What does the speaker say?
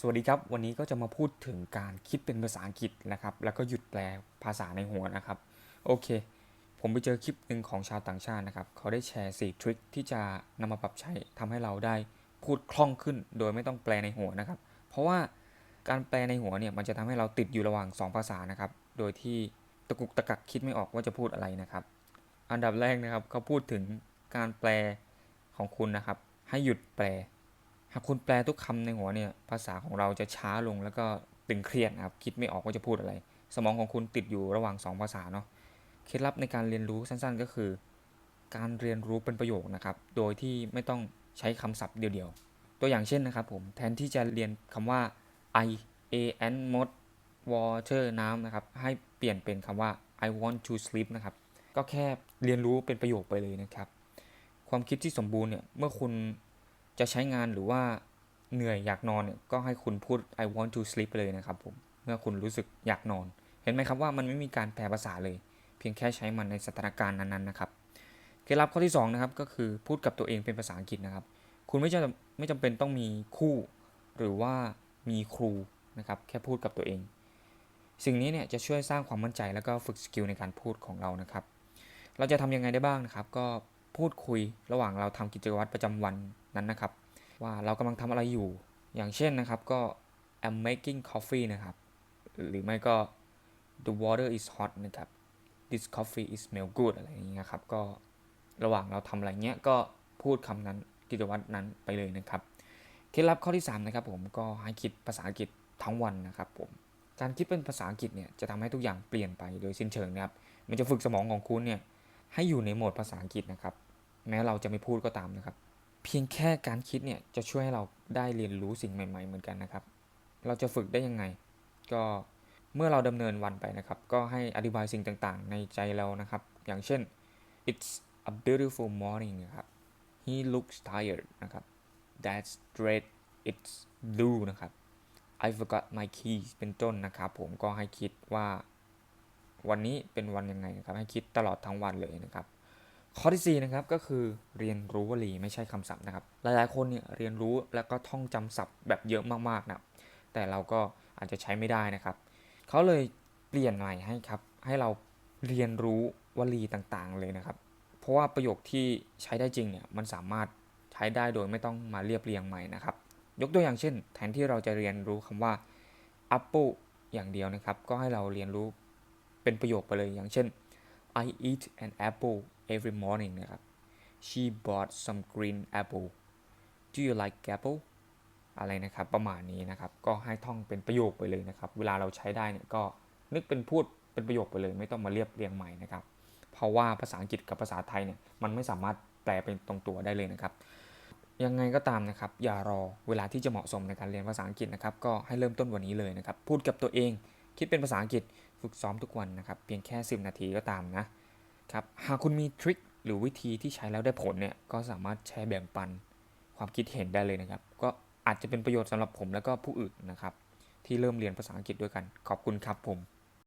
สวัสดีครับ วันนี้ก็จะมาพูดถึงการคิดเป็นภาษาอังกฤษนะครับ แล้วก็หยุดแปลภาษาในหัวนะครับ โอเค ผมไปเจอคลิปหนึ่งของชาวต่างชาตินะครับ เขาได้แชร์ 4 ทริคที่จะนำมาปรับใช้ทำให้เราได้พูดคล่องขึ้น โดยไม่ต้องแปลในหัวนะครับ เพราะว่าการแปลในหัวเนี่ยมันจะทำให้เราติดอยู่ระหว่าง 2 ภาษานะครับ โดยที่ตะกุกตะกักคิดไม่ออกว่าจะพูดอะไรนะครับ อันดับแรกนะครับเขาพูดถึงการแปลของคุณนะครับ ให้หยุดแปลากคุณแปลทุกคำในหัวเนี่ยภาษาของเราจะช้าลงแล้วก็ตึงเครียดนะครับคิดไม่ออกว่าจะพูดอะไร สมองของคุณติดอยู่ระหว่าง 2 ภาษาเนาะเคล็ดลับในการเรียนรู้สั้นๆ ก็คือ การเรียนรู้เป็นประโยคนะครับ โดยที่ไม่ต้องใช้คำศัพท์เดียวๆ ตัวอย่างเช่นนะครับผมแทนที่จะเรียนคำว่า I A N มด water น้ำนะครับให้เปลี่ยนเป็นคำว่า I want to sleep นะครับ ก็แค่เรียนรู้เป็นประโยคไปเลยนะครับ ความคิดที่สมบูรณ์เนี่ย เมื่อคุณ จะใช้งานหรือว่าเหนื่อยอยากนอนเนี่ยก็ให้คุณพูด I want to sleep เลยนะครับผม เมื่อคุณรู้สึกอยากนอน เห็นไหมครับว่ามันไม่มีการแปลภาษาเลย เพียงแค่ใช้มันในสถานการณ์นั้นๆนะครับเคล็ดลับข้อที่2นะครับก็คือพูดกับตัวเองเป็นภาษาอังกฤษนะครับ คุณไม่จำไม่จำเป็นต้องมีคู่ หรือว่ามีครูนะครับแค่พูดกับตัวเอง สิ่งนี้เนี่ยจะช่วยสร้างความมั่นใจแล้วก็ฝึกสกิลในการพูดของเรานะครับ เราจะทำยังไงได้บ้างนะครับ ก็พูดคุยระหว่างเราทำกิจวัตรประจำวัน นั้นนะครับ ว่าเรากำลังทำอะไรอยู่ อย่างเช่นนะครับก็ I'm making coffee นะครับ หรือไม่ก็ the water is hot นะครับ this coffee is smell good อะไรอย่างเงี้ยครับ ก็ระหว่างเราทำอะไรเงี้ยก็พูดคำนั้นกิจวัตรนั้นไปเลยนะครับ เคล็ดลับข้อที่ 3 นะครับผมก็ให้คิดภาษาอังกฤษทั้งวันนะครับผม การคิดเป็นภาษาอังกฤษเนี่ยจะทำให้ทุกอย่างเปลี่ยนไปโดยสิ้นเชิงนะครับ มันจะฝึกสมองของคุณเนี่ยให้อยู่ในโหมดภาษาอังกฤษนะครับ แม้เราจะไม่พูดก็ตามนะครับ พียงแค่การคิดเนี่ยจะช่วยให้เราได้เรียนรู้สิ่งใหม่ ๆ เหมือนกันนะครับ เราจะฝึกได้ยังไง ก็เมื่อเราดำเนินวันไปนะครับ ก็ให้อธิบายสิ่งต่างๆ ในใจเรานะครับ อย่างเช่น it's a beautiful morning นะครับ he looks tired นะครับ that's red it's blue นะครับ I forgot my keys เป็นต้นนะครับ ผมก็ให้คิดว่าวันนี้เป็นวันยังไงนะครับ ให้คิดตลอดทั้งวันเลยนะครับ ข้อที่4นะครับก็คือเรียนรู้วลีไม่ใช่คำศัพท์นะครับ หลายๆคนเนี่ยเรียนรู้แล้วก็ท่องจำศัพท์แบบเยอะมากๆนะแต่เราก็อาจจะใช้ไม่ได้นะครับเขาเลยเปลี่ยนใหม่ให้ครับให้เราเรียนรู้วลีต่างๆเลยนะครับ เพราะว่าประโยคที่ใช้ได้จริงเนี่ยมันสามารถใช้ได้โดยไม่ต้องมาเรียบเรียงใหม่นะครับ ยกตัวอย่างเช่น แทนที่เราจะเรียนรู้คำว่า apple อย่างเดียวนะครับ ก็ให้เราเรียนรู้เป็นประโยคไปเลยอย่างเช่น I eat an apple every morning นะครับ she bought some green apple do you like apple อะไรนะครับ ประมาณนี้นะครับ ก็ให้ท่องเป็นประโยคไปเลยนะครับ เวลาเราใช้ได้เนี่ยก็นึกเป็นพูดเป็นประโยคไปเลย ไม่ต้องมาเรียบเรียงใหม่นะครับ เพราะว่าภาษาอังกฤษกับภาษาไทยเนี่ยมันไม่สามารถแปลเป็นตรงตัวได้เลยนะครับ ยังไงก็ตามนะครับ อย่ารอเวลาที่จะเหมาะสมในการเรียนภาษาอังกฤษนะครับ ก็ให้เริ่มต้นวันนี้เลยนะครับ พูดกับตัวเอง คิดเป็นภาษาอังกฤษ ฝึกซ้อมทุกวันนะครับ เพียงแค่ 10 นาทีก็ตามนะ ครับหากคุณมีทริคหรือวิธีที่ใช้แล้วได้ผลเนี่ยก็สามารถแชร์แบ่งปันความคิดเห็นได้เลยนะครับ ก็อาจจะเป็นประโยชน์สำหรับผมแล้วก็ผู้อื่นนะครับ ที่เริ่มเรียนภาษาอังกฤษด้วยกัน ขอบคุณครับผม